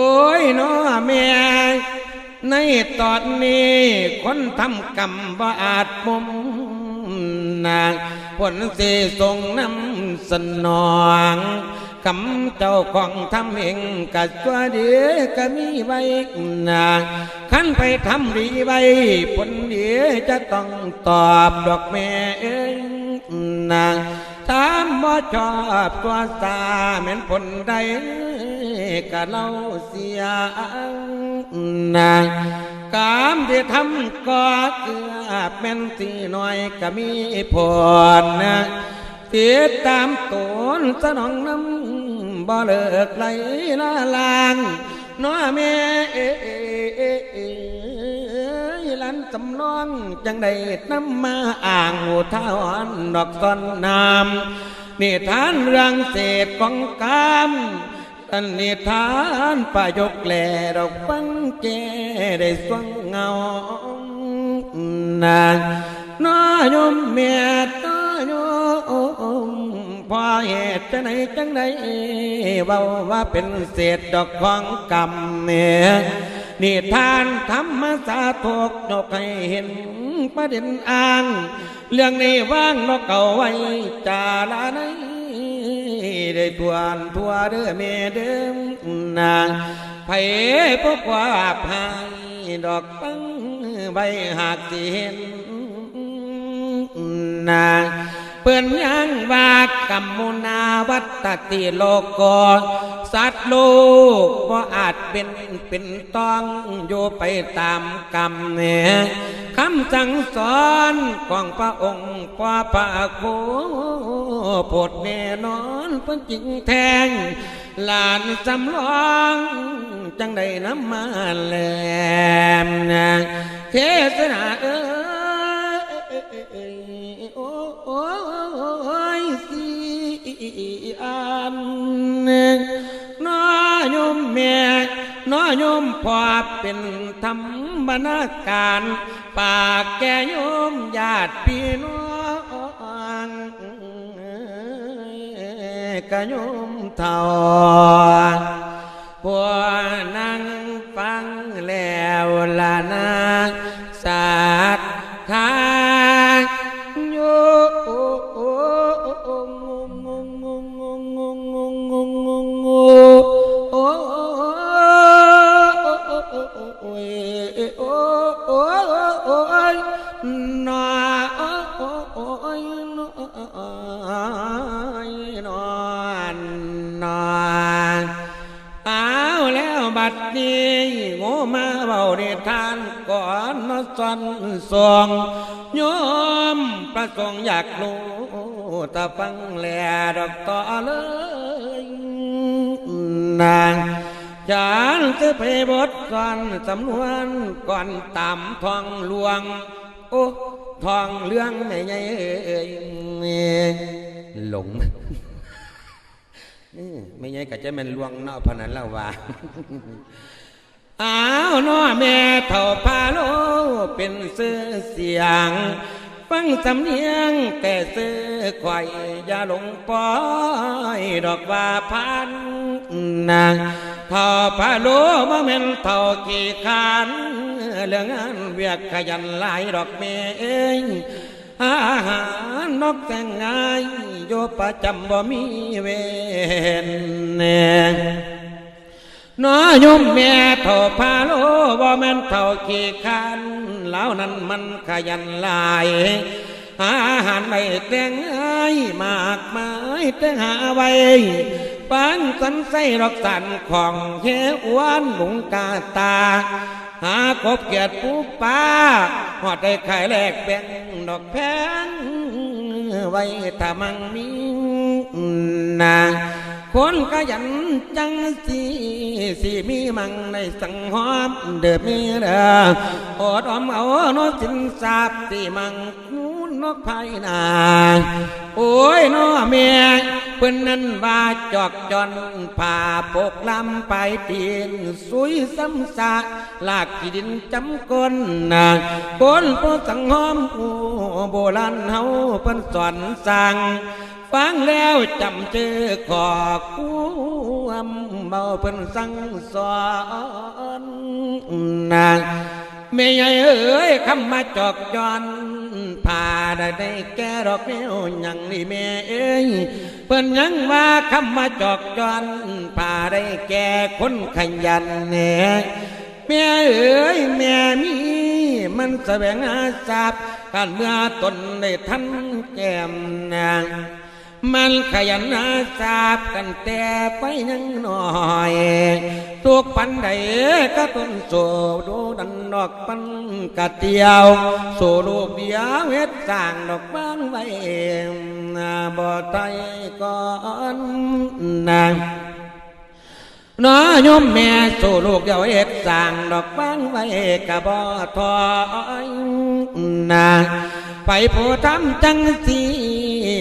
โอ้ยน้อแม่ในตอนนี้คนทำกรรมบ่อาจมุมนางผลสิส่งน้ำสนองคำเจ้าของทำเองกัชัวเดียก็มีไว้นางขันไปทำดีไว้ผลเดียจะต้องตอบดอกแม่เองนางถามบ่ชอบตัวสาเหม็นผลใด ก็เล่าเสียนางกามที่ทำก็เกือบเป็นที่น้อยก็มีผลนะติดตามตนสนองน้ำบ่เลิกไหลละลางน้อแม่ลันจำลองจังได้นำมาอ่างหูท้าอ่อนดอกต้นน้ำนิทานเรื่องเศษของกาม ตันนิทานประยกแหล่ดอกฟังแกได้สวงเงานางน้อยมเมียน้อยมพอเหตุจังไหนจังไหนเบาว่าเป็นเศษดอกของกรรมเมียนิทานธรรมสาทกยกให้เห็นประเด็นอ่าง เรื่องนี้ว่างนกเก่าไว้จาลาใน ได้ทวนทัวเด้อเมเดิมนางไผ่พบว่าพายดอกปังใบหากสิเห็นนางเปื่อนยังว่ากรรมุนาวัตติโลกกสัตว์โลกว่าอาจเป็น เป็นต้องอยู่ไปตามกรรมเนี่ยคำสั่งสอนของพระองค์พระพระโคโปดแน่นอนเพิ่นจริงแทง หลานสำรองจังได้น้ำมาแลมเทศนาเอ้ เป็นธรรมนาการ ปากแกโยมญาติพี่น้องกะโยมเท่าพวนั่ บัดนี้โงมาเบาเดทานก่อนนสันสองโยมประสงค์อยากรู้ตาฟังแลดอกต่อเลยนางฉันจะไปบทก่อนสำนวนก่อนตามทองหลวง โอ้ทองเรื่องไม่ไงเอ้ยหลง ไม่ไงก็จะเป็นลวงนาะพนันเล่าว่าอ้าวน้อแม่เท่าพาโลเป็นซื้อเสียง ฟังสำเนียงแต่ซื้อควายอย่าหลงปอยดอกว่าพันนางเท่าพาโลบ่แม่นเท่ากี่ขันเรื่องงานเวียกขยันหลายดอกแม่เอ้ย อาหารนกแต่งงายโยประจำบ่มีเวนแน่น้อยมแม่เท่าพาโลบ่แม่นเท่าขี้คันแล้วนั้นมันขยันลายอาหารไม่แต่งไอ้มากมายแต่หาไว้ปังสันใส่รอกสันของเฮอ้วนหลุงกาตา หาคบเกียรติปูป้าหอดได้ขายแลกเป็นดอกแพงไว้ถ้ามังมีนาคนขยันจังสีสีมีมังในสังหอมเดือมีเด้ออดออมเอาโนสินสาบสีมัง นกภายนา โอ้ยน้อเมียเพิ่นนั้นว่าจอกจอนผ่าปกลำไปเตียนสุยซ้ำซากลากที่ดินจำก้นนาคนผู้สังหอมโบราณเฮาเพิ่นสอนสั่งฟังแล้วจำเจอขอความเบาเพิ่นสั่งสอนนาง แม่ใหญ่เอ้ยคำมาจอกจอนผ่าได้แก่ดอกแนวยังนี่แม่เอ้ยเพิ่นยังว่าคำมาจอกจอนผ่าได้แก่คนขยันแหน่แม่เอ๋ยแม่มีมันแสวงหาทรัพย์การเมื่อตนได้ทันแก้มนาง มันขยันหาทรัพย์กันแต่ไปยังหน้อยทุกปันใดก็ต้นโซดูดันดอกปันกะเตียวโซลูกเดียวเฮ็ดสร้างดอกบ้านไว้บ่ไทยก่อนนางน้อยมแม่สู่ลูกเดียวเอ็ดสร้างดอกบ้างไว้กะบ่ทอยนา ไปผู้ทำจังสี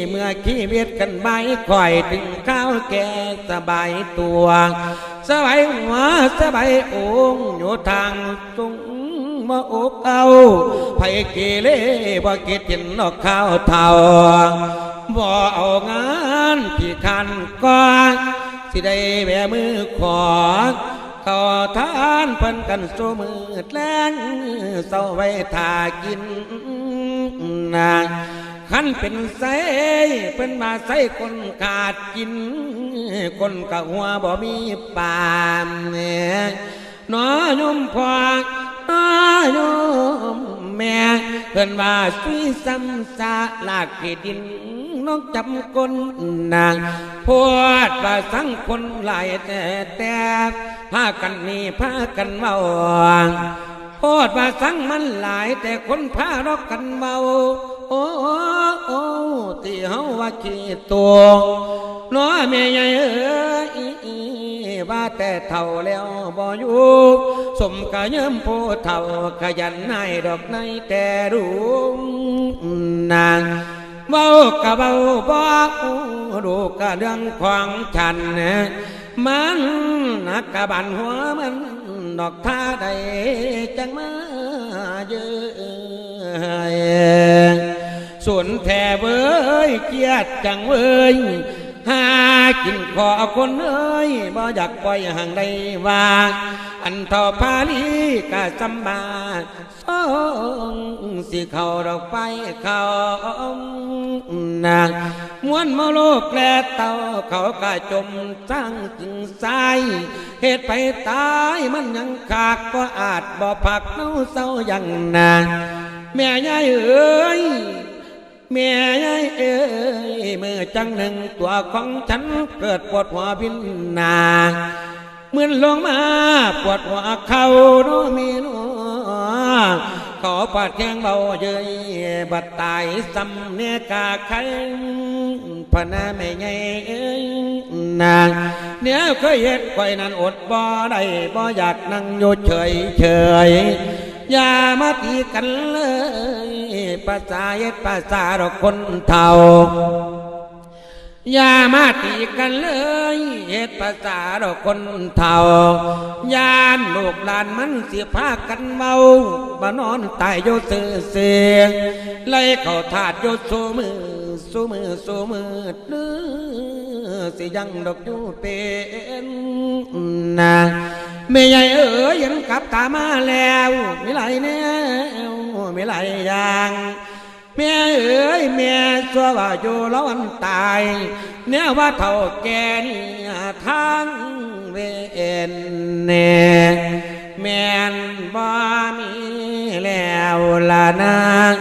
เมื่อขี้เวียดกันใบคอยถึงข้าวแก่สบายตัวสบายหัวสบายองค์อยู่ทางตรงมาอกเอาไผเกเรบ่เกิดเห็นอกข้าวเท่าบ่เอางานที่คันก่อนสิได้แบมือขอขอทานเพิ่นกันสู้มือแล้งเศร้าไว้ทากิน นาขันเป็นไสเพิ่นมาใส่คนขาดกิน คนกะหัวบ่มีปามเนี่ยน้อยมพอน้อยมแม่เพิ่นว่าสุยซ้ำซาลากที่ดินน้องจำคนนางพวดว่าสังคนหลายแต่แต่พากันมีพากันเมา โพดว่าสังมันหลายแต่คนพารอกกันเมาโอ้โอ้ที่เฮาว่าขี้ตัวน้อแม่ใหญ่เอ้ยว่าแต่เท่าแล้วบ่อยู่สมกะเยิมผู้เท่าขยันนายดอกในแต่รู้นางเบากะเบาบอกดูกะเรื่องของฉัน มันนักกะบันหัวมัน ดอกท่าใดจังมาเยอะส่วนแท่เว้ยเกียดจังเว้ย หากินขอคนเอ้ยบ่อยากปล่อยห่างใดว่าอันท่าพาลีกะจำบาสองสิเขาดอกไปเข้านางมวนมาโลกแลเต่าเขากะจมสร้างจึงสายเหตุไปตายมันยังขาดก็อาจบ่ผักเน่าเศร้าอย่างนาแม่ยายเอ้ย แม่ยายเอ้ยเมื่อจังหนึ่งตัวของฉันเกิดปวดหัวพินนาเหมือนลงมาปวดหัวเข่าโนมีโนขอปาดแข้งเบาเยยบัดตายซ้ำเนกาไข่พนาแม่ใหญ่เอ้ยนางเนี่ยเคยเฮ็ดไว้นั้นอดบ่ได้บ่อยากนั่งอยู่เฉยเฉยอย่ามาตีกันเลย ภาษาเย็ดภาษาเราคนเท่าอย่ามาตีกันเลยเหตุภาษาเราคนเท่ายานลูกหลานมันเสียพากันเมาบานอนตายโยเสือเสียงไล่เข้าถาดโยสูมือสูมือสูมือเนื้อสิยังดอกอยู่เป็นนาไม่ใหญ่เอ๋ยยังกลับตามาแล้วไม่ไหลแนว มีหลายอย่างแม่เอ๋ยแม่ชัวว่าอยู่แล้วอันตายเนี่ยว่าเท่าแก่นี่ทางเวนเนแม่นบ่มีแล้วละนะส